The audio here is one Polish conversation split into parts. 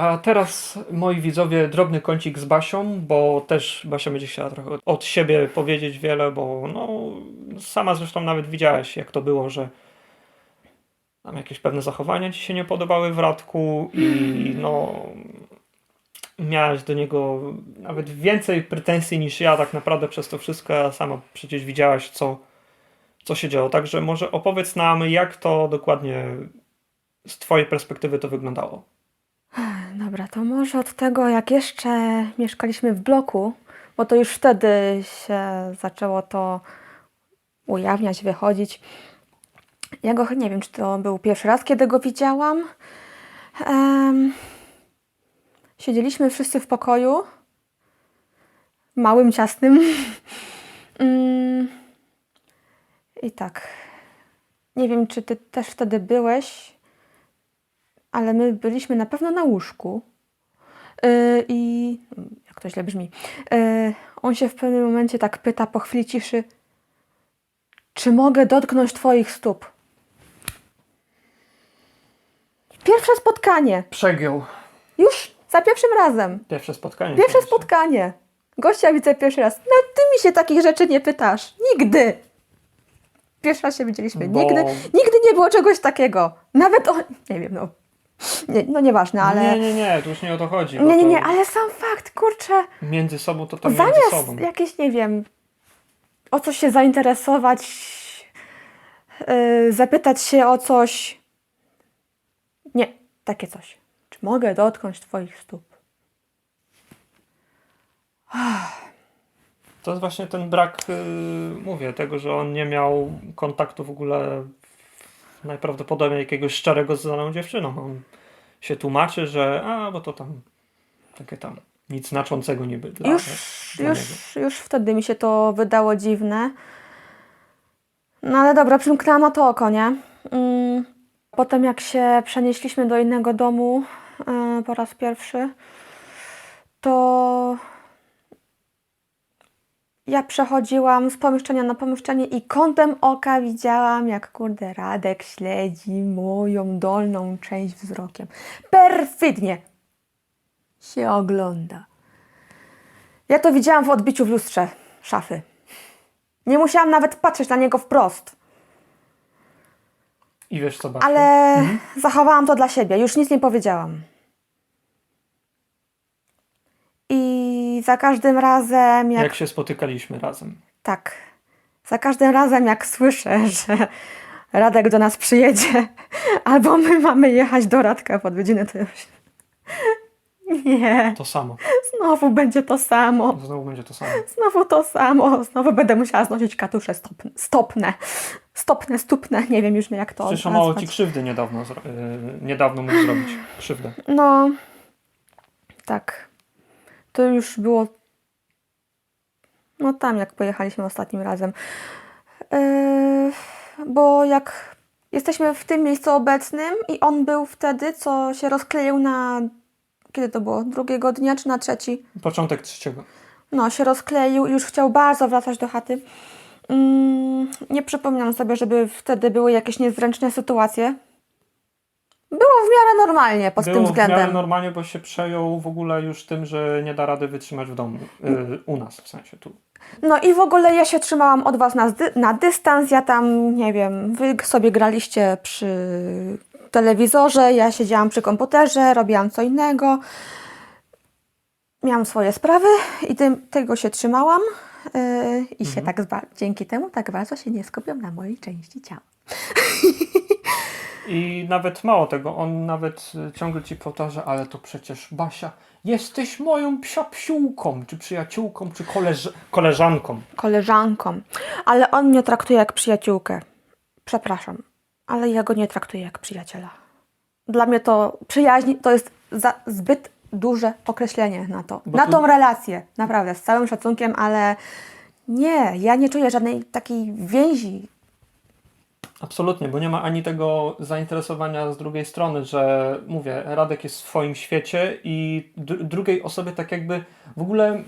A teraz, moi widzowie, drobny kącik z Basią, bo też Basia będzie chciała trochę od siebie powiedzieć wiele, bo no, sama zresztą nawet widziałaś, jak to było, że tam jakieś pewne zachowania ci się nie podobały w Radku i no miałaś do niego nawet więcej pretensji niż ja tak naprawdę przez to wszystko, a sama przecież widziałaś, co, co się działo. Także może opowiedz nam, jak to dokładnie z twojej perspektywy to wyglądało. Dobra, to może od tego, jak jeszcze mieszkaliśmy w bloku, bo to już wtedy się zaczęło to ujawniać, wychodzić. Ja go, nie wiem, czy to był pierwszy raz, kiedy go widziałam. Em, siedzieliśmy wszyscy w pokoju, małym, ciasnym. Mm, I tak, nie wiem, czy ty też wtedy byłeś, ale my byliśmy na pewno na łóżku. Yy, I jak to źle brzmi. Yy, on się w pewnym momencie tak pyta po chwili ciszy: Czy mogę dotknąć Twoich stóp? Pierwsze spotkanie. Przegiął. Już za pierwszym razem. Pierwsze spotkanie. Pierwsze oczywiście. spotkanie. Gościa widzę pierwszy raz. No ty mi się takich rzeczy nie pytasz. Nigdy. Pierwszy raz się widzieliśmy. Bo- Nigdy, nigdy nie było czegoś takiego. Nawet o... Nie wiem, no. Nie, no nieważne, ale... Nie, nie, nie, tu już nie o to chodzi. Nie, nie, nie, ale sam fakt, kurczę, Między sobą to między zamiast sobą. jakieś, nie wiem, o coś się zainteresować, yy, zapytać się o coś. Nie, takie coś. Czy mogę dotknąć Twoich stóp? To jest właśnie ten brak, yy, mówię, tego, że on nie miał kontaktu w ogóle najprawdopodobniej jakiegoś szczerego z daną dziewczyną. On się tłumaczy, że a, bo to tam takie tam nic znaczącego niby dla, Już, dla niego. już, już wtedy mi się to wydało dziwne. No ale dobra, przymknęłam na to oko, nie? Mm, Potem jak się przenieśliśmy do innego domu e, po raz pierwszy, to ja przechodziłam z pomieszczenia na pomieszczenie i kątem oka widziałam, jak kurde Radek śledzi moją dolną część wzrokiem. Perfidnie się ogląda. Ja to widziałam w odbiciu w lustrze szafy. Nie musiałam nawet patrzeć na niego wprost, I wiesz co, Basiu? ale zachowałam to dla siebie, już nic nie powiedziałam. I za każdym razem, jak Jak się spotykaliśmy razem. Tak. Za każdym razem, jak słyszę, że Radek do nas przyjedzie, albo my mamy jechać do Radka w odwiedziny, to już. Nie, To samo. znowu będzie to samo. Znowu będzie to samo. Znowu to samo. Znowu będę musiała znosić katusze stopne. Stopne. Stopne, stupne. Nie wiem już jak to Przecież on mało nazwać. ci krzywdy niedawno, zro- yy, niedawno mógł zrobić. Krzywdę. No, tak. To już było. No tam, jak pojechaliśmy ostatnim razem. Yy, bo jak jesteśmy w tym miejscu obecnym i on był wtedy, co się rozkleił na. Kiedy to było? Drugiego dnia czy na trzeci? Początek trzeciego. No, się rozkleił i już chciał bardzo wracać do chaty. Mm, nie przypominam sobie, żeby wtedy były jakieś niezręczne sytuacje. Było w miarę normalnie pod Było tym w miarę względem. normalnie, bo się przejął w ogóle już tym, że nie da rady wytrzymać w domu. Yy, u nas w sensie tu. No i w ogóle ja się trzymałam od was na, zdy- na dystans. Ja tam, nie wiem, wy sobie graliście przy telewizorze, ja siedziałam przy komputerze, robiłam co innego. Miałam swoje sprawy i tym, tego się trzymałam. Yy, I się tak zba- dzięki temu tak bardzo się nie skupiam na mojej części ciała. I nawet mało tego, on nawet y, ciągle ci powtarza, ale to przecież Basia, jesteś moją psiapsiółką, czy przyjaciółką, czy koleż koleżanką. Koleżanką. Ale on mnie traktuje jak przyjaciółkę. Przepraszam, ale ja go nie traktuję jak przyjaciela. Dla mnie to przyjaźń to jest za zbyt duże określenie na to. Bo na tu- tą relację, naprawdę, z całym szacunkiem, ale nie, ja nie czuję żadnej takiej więzi. Absolutnie, bo nie ma ani tego zainteresowania z drugiej strony, że mówię, Radek jest w swoim świecie i dr- drugiej osoby tak jakby w ogóle,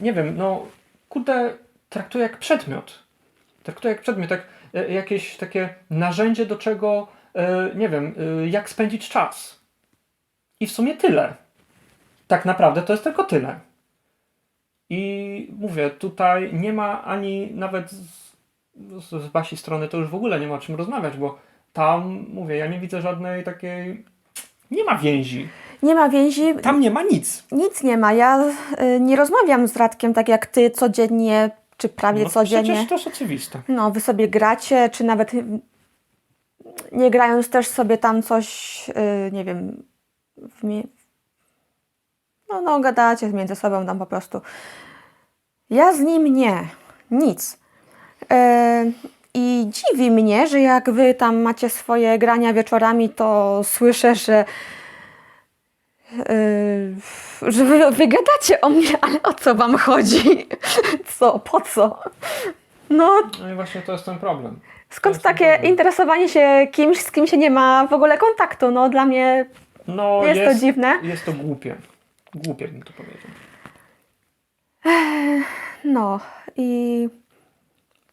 nie wiem, no kurde, traktuje jak przedmiot. Traktuje jak przedmiot, jak e, jakieś takie narzędzie do czego, e, nie wiem, e, jak spędzić czas. I w sumie tyle. tak naprawdę to jest tylko tyle. I mówię, tutaj nie ma ani nawet z, Basi strony to już w ogóle nie ma o czym rozmawiać, bo tam, mówię, ja nie widzę żadnej takiej. Nie ma więzi. Nie ma więzi, Tam nie ma nic. nic nie ma. Ja y, nie rozmawiam z Radkiem tak jak ty codziennie, czy prawie No, codziennie. przecież to jest oczywiste. No, wy sobie gracie, czy nawet y, nie grając też sobie tam coś, y, nie wiem, w mi... no, no, gadacie między sobą tam po prostu. Ja z nim nie, nic. Y, I dziwi mnie, że jak wy tam macie swoje grania wieczorami, to słyszę, że y, że wy, wy gadacie o mnie, ale o co wam chodzi? Co, po co? No, No i właśnie to jest ten problem. Skąd jest takie naprawdę. interesowanie się kimś, z kim się nie ma w ogóle kontaktu? No dla mnie No, jest, to dziwne. Jest to głupie. Głupie bym to powiedział. No i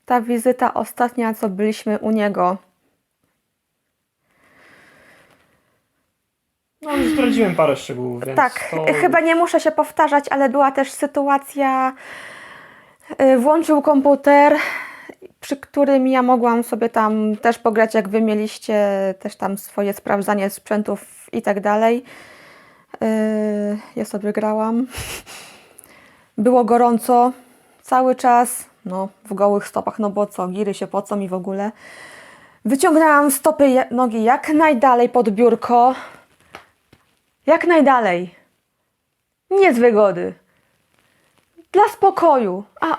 ta wizyta ostatnia, co byliśmy u niego. No już zdradziłem parę szczegółów, więc tak, to... chyba nie muszę się powtarzać, ale była też sytuacja, y, włączył komputer, przy którym ja mogłam sobie tam też pograć, jak wy mieliście też tam swoje sprawdzanie sprzętów i tak dalej. Y, Ja sobie grałam. Było gorąco cały czas, no w gołych stopach, no bo co, giry się po co mi w ogóle. Wyciągnęłam stopy, nogi jak najdalej pod biurko, jak najdalej. Nie z wygody. Dla spokoju. A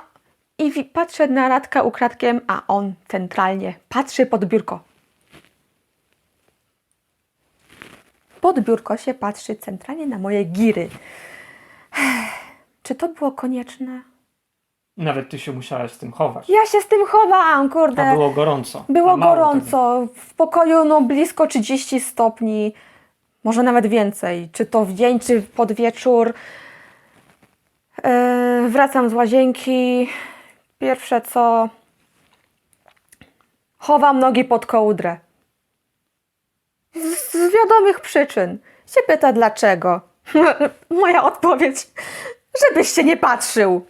i patrzę na Radka ukradkiem, a on centralnie patrzy pod biurko. Pod biurko się patrzy centralnie na moje giry. Czy to było konieczne? Nawet ty się musiałaś z tym chować. Ja się z tym chowałam, kurde. A było gorąco. Było mało tego. gorąco. W pokoju no blisko 30 stopni, może nawet więcej. Czy to w dzień, czy pod wieczór. Yy, wracam z łazienki. Pierwsze co. Chowam nogi pod kołdrę. Z, z wiadomych przyczyn. Się pyta dlaczego. Moja odpowiedź, żebyś się nie patrzył.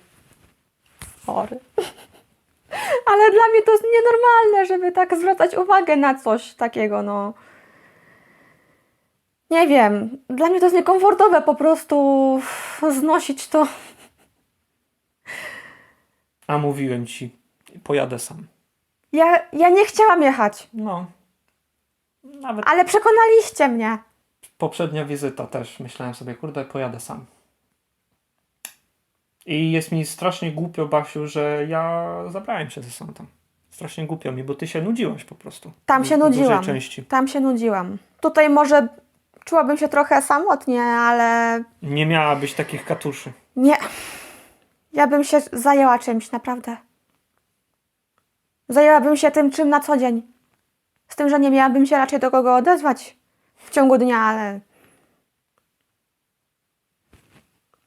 Chory. Ale dla mnie to jest nienormalne, żeby tak zwracać uwagę na coś takiego, no. Nie wiem, dla mnie to jest niekomfortowe po prostu znosić to. A mówiłem ci, pojadę sam. Ja, ja nie chciałam jechać, No. Nawet ale przekonaliście mnie. poprzednia wizyta też myślałem sobie, kurde, pojadę sam. I jest mi strasznie głupio, Basiu, że ja zabrałem się ze sobą tam. Strasznie głupio mi, bo ty się nudziłaś po prostu. Tam się nudziłam. części. Tam się nudziłam. Tutaj może czułabym się trochę samotnie, ale Nie miałabyś takich katuszy. nie. Ja bym się zajęła czymś, naprawdę. Zajęłabym się tym, czym na co dzień. Z tym, że nie miałabym się raczej do kogo odezwać w ciągu dnia, ale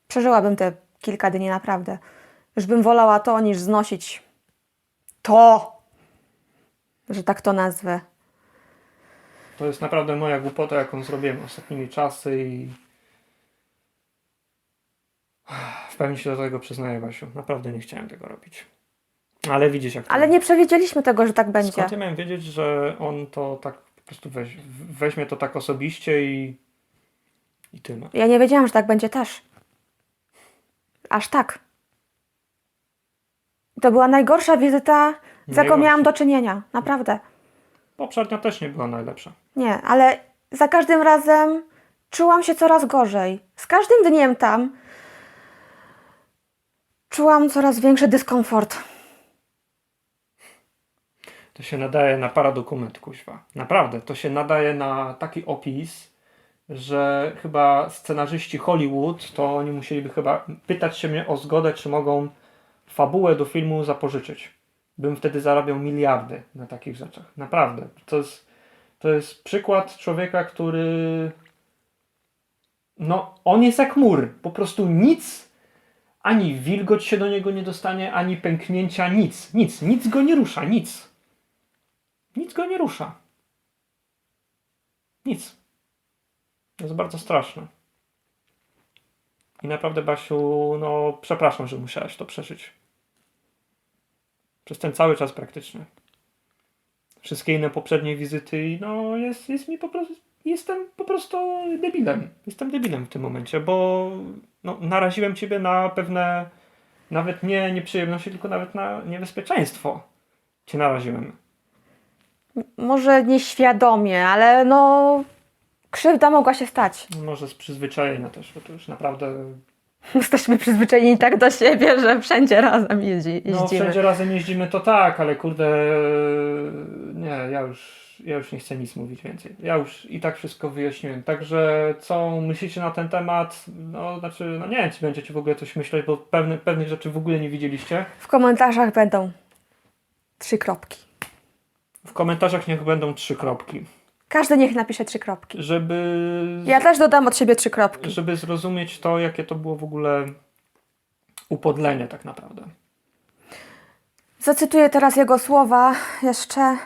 przeżyłabym te kilka dni naprawdę. Już bym wolała to, niż znosić to, że tak to nazwę. To jest naprawdę moja głupota, jaką zrobiłem ostatnimi czasy i w pełni się do tego przyznaję, Basiu. Naprawdę nie chciałem tego robić. Ale widzisz, jak to Ale nie przewidzieliśmy tego, że tak będzie. Skąd ja miałem wiedzieć, że on to tak po prostu weź, weźmie to tak osobiście i, i tyle. Ja nie wiedziałam, że tak będzie też. Aż tak. To była najgorsza wizyta, z jaką Najgorsza. miałam do czynienia. Naprawdę. Poprzednia też nie była najlepsza. Nie, ale za każdym razem czułam się coraz gorzej. Z każdym dniem tam czułam coraz większy dyskomfort. To się nadaje na paradokument, kuźwa. Naprawdę, to się nadaje na taki opis, że chyba scenarzyści Hollywood, to oni musieliby chyba pytać się mnie o zgodę, czy mogą fabułę do filmu zapożyczyć. Bym wtedy zarabiał miliardy na takich rzeczach. Naprawdę. To jest, to jest przykład człowieka, który. No, on jest jak mur. Po prostu nic, ani wilgoć się do niego nie dostanie, ani pęknięcia, nic. Nic. Nic go nie rusza. Nic. Nic go nie rusza. Nic. Jest bardzo straszne. I naprawdę, Basiu, no przepraszam, że musiałaś to przeżyć. Przez ten cały czas praktycznie. Wszystkie inne poprzednie wizyty, no jest, jest mi po prostu, jestem po prostu debilem. Jestem debilem w tym momencie, bo no, naraziłem ciebie na pewne, nawet nie nieprzyjemności, tylko nawet na niebezpieczeństwo. Cię naraziłem. Może nieświadomie, ale no krzywda mogła się stać. Może z przyzwyczajenia też, bo to już naprawdę Jesteśmy przyzwyczajeni tak do siebie, że wszędzie razem jeździ, jeździmy. No, wszędzie razem jeździmy, to tak, ale kurde, nie, ja już, ja już nie chcę nic mówić więcej. Ja już i tak wszystko wyjaśniłem. Także co myślicie na ten temat? No, znaczy, no nie wiem, czy będziecie w ogóle coś myśleć, bo pewne, pewnych rzeczy w ogóle nie widzieliście. W komentarzach będą trzy kropki. W komentarzach niech będą trzy kropki, Każdy niech napisze trzy kropki. żeby, Ja też dodam od siebie trzy kropki. żeby zrozumieć to, jakie to było w ogóle upodlenie tak naprawdę. Zacytuję teraz jego słowa jeszcze.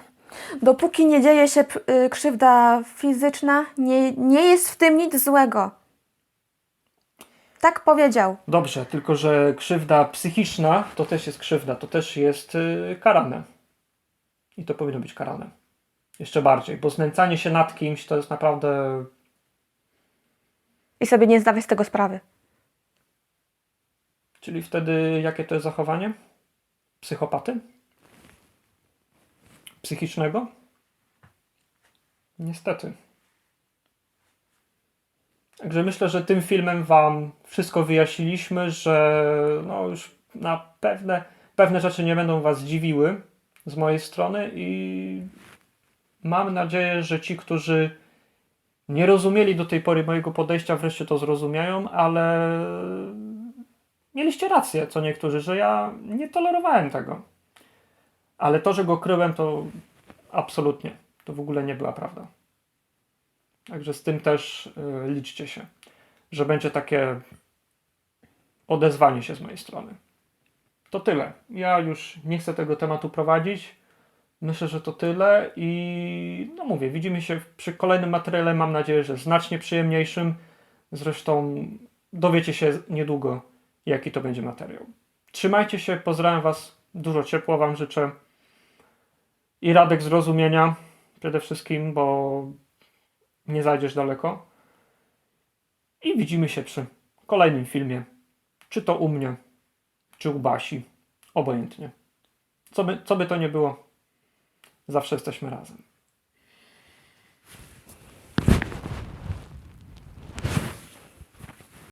Dopóki nie dzieje się y, krzywda fizyczna, nie, nie jest w tym nic złego. Tak powiedział. Dobrze, tylko że krzywda psychiczna to też jest krzywda, to też jest y, karane. I to powinno być karane. Jeszcze bardziej, bo znęcanie się nad kimś to jest naprawdę. I sobie nie zdawać z tego sprawy. Czyli wtedy jakie to jest zachowanie? Psychopaty? Psychicznego? Niestety. Także myślę, że tym filmem Wam wszystko wyjaśniliśmy, że no już na pewne, pewne rzeczy nie będą Was dziwiły z mojej strony i mam nadzieję, że ci, którzy nie rozumieli do tej pory mojego podejścia, wreszcie to zrozumieją, ale mieliście rację, co niektórzy, że ja nie tolerowałem tego. Ale to, że go kryłem, to absolutnie. To w ogóle nie była prawda. Także z tym też y, liczcie się, że będzie takie odezwanie się z mojej strony. To tyle. Ja już nie chcę tego tematu prowadzić. Myślę, że to tyle i no mówię, widzimy się przy kolejnym materiale. Mam nadzieję, że znacznie przyjemniejszym. Zresztą dowiecie się niedługo, jaki to będzie materiał. Trzymajcie się, pozdrawiam Was, dużo ciepła Wam życzę i radek zrozumienia przede wszystkim, bo nie zajdziesz daleko. I widzimy się przy kolejnym filmie, czy to u mnie, czy u Basi, obojętnie. Co by, co by to nie było, zawsze jesteśmy razem.